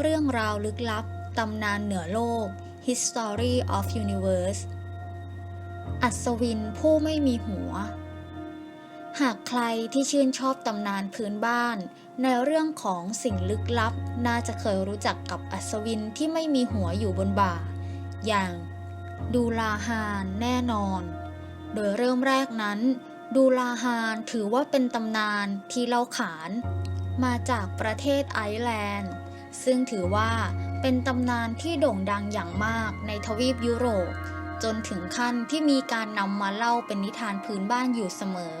เรื่องราวลึกลับ ตำนานเหนือโลก History of Universe อัศวินผู้ไม่มีหัว หากใครที่ชื่นชอบตำนานพื้นบ้าน ในเรื่องของสิ่งลึกลับ น่าจะเคยรู้จักกับอัศวินที่ไม่มีหัวอยู่บนบ่า อย่างดูลาฮานแน่นอน โดยเริ่มแรกนั้น ดูลาฮานถือว่าเป็นตำนานที่เล่าขาน มาจากประเทศไอร์แลนด์ ซึ่งถือว่าเป็นตำนานที่โด่งดังอย่างมากในทวีปยุโรป จนถึงขั้นที่มีการนำมาเล่าเป็นนิทานพื้นบ้านอยู่เสมอ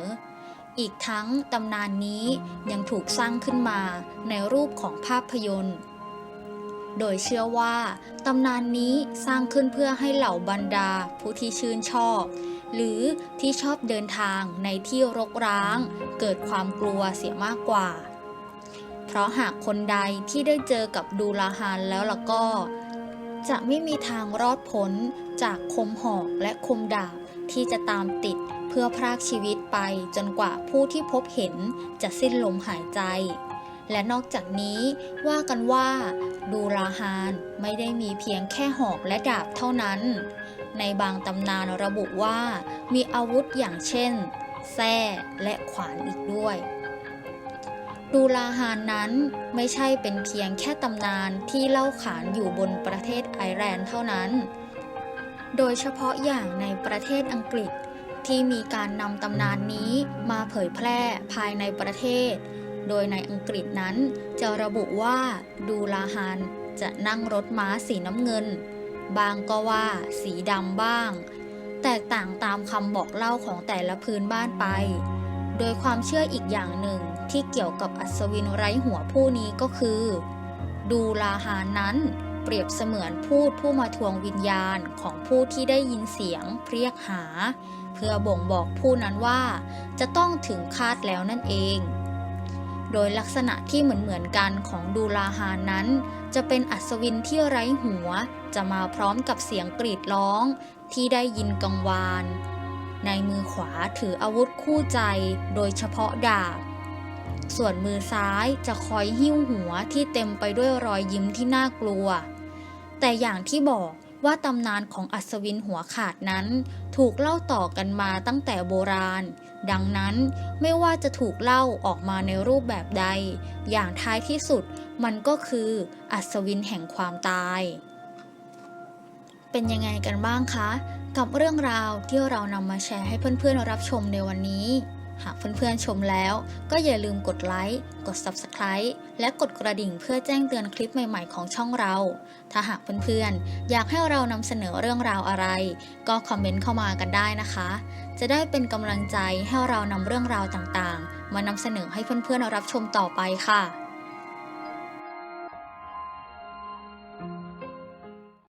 อีกทั้งตำนานนี้ยังถูกสร้างขึ้นมาในรูปของภาพยนตร์ โดยเชื่อว่าตำนานนี้สร้างขึ้นเพื่อให้เหล่าบรรดาผู้ที่ชื่นชอบ หรือที่ชอบเดินทางในที่รกร้าง เกิดความกลัวเสียมากกว่า เพราะหากคนใดที่ได้เจอกับดูลาฮานแล้วล่ะก็ จะไม่มีทางรอดพ้นจากคมหอกและคมดาบที่จะตามติดเพื่อพรากชีวิตไปจนกว่าผู้ที่พบเห็นจะสิ้นลมหายใจ และนอกจากนี้ว่ากันว่า ดูลาฮานไม่ได้มีเพียงแค่หอกและดาบเท่านั้น ในบางตำนานระบุว่ามีอาวุธอย่างเช่น แส้และขวานอีกด้วย ดูลาฮานนั้นไม่ใช่เป็นเพียงแค่ตำนานที่เล่าขานอยู่บนประเทศไอร์แลนด์เท่านั้น โดยเฉพาะอย่างในประเทศอังกฤษที่มีการนำตำนานนี้มาเผยแพร่ภายในประเทศ โดยในอังกฤษนั้นจะระบุว่าดูลาฮานจะนั่งรถม้าสีน้ำเงิน บางก็ว่าสีดำบ้าง แตกต่างตามคำบอกเล่าของแต่ละพื้นบ้านไป โดยความเชื่ออีกอย่างหนึ่ง ที่เกี่ยวกับอัศวินไร้หัวผู้นี้ก็คือ ดูลาฮานั้นเปรียบเสมือนพูดผู้มาทวงวิญญาณของผู้ที่ได้ยินเสียงเรียกหา เพื่อบ่งบอกผู้นั้นว่า จะต้องถึงคาดแล้วนั่นเอง โดยลักษณะที่เหมือนเหมือนๆกันของดูลาฮานนั้น จะเป็นอัศวินที่ไร้หัว จะมาพร้อมกับเสียงกรีดร้อง ที่ได้ยินกังวาน ในมือขวาถืออาวุธคู่ใจ โดยเฉพาะดาบ ส่วนมือซ้ายจะคอยหิ้วหัวที่เต็มไปด้วยรอยยิ้มที่น่ากลัว แต่อย่างที่บอกว่าตำนานของอัศวินหัวขาดนั้น ถูกเล่าต่อกันมาตั้งแต่โบราณ ดังนั้นไม่ว่าจะถูกเล่าออกมาในรูปแบบใด อย่างท้ายที่สุดมันก็คืออัศวินแห่งความตาย เป็นยังไงกันบ้างคะ กับเรื่องราวที่เรานำมาแชร์ให้เพื่อนๆรับชมในวันนี้ หากเพื่อนๆชมแล้ว ก็อย่าลืมกดไลค์ กด Subscribe และกดกระดิ่งเพื่อแจ้งเตือนคลิปใหม่ๆของช่องเรา ถ้าหากเพื่อนๆ อยากให้เรานำเสนอเรื่องราวอะไร ก็คอมเมนต์เข้ามากันได้นะคะ จะได้เป็นกำลังใจให้เรานำเรื่องราวต่างๆ มานำเสนอให้เพื่อนๆรับชมต่อไปค่ะ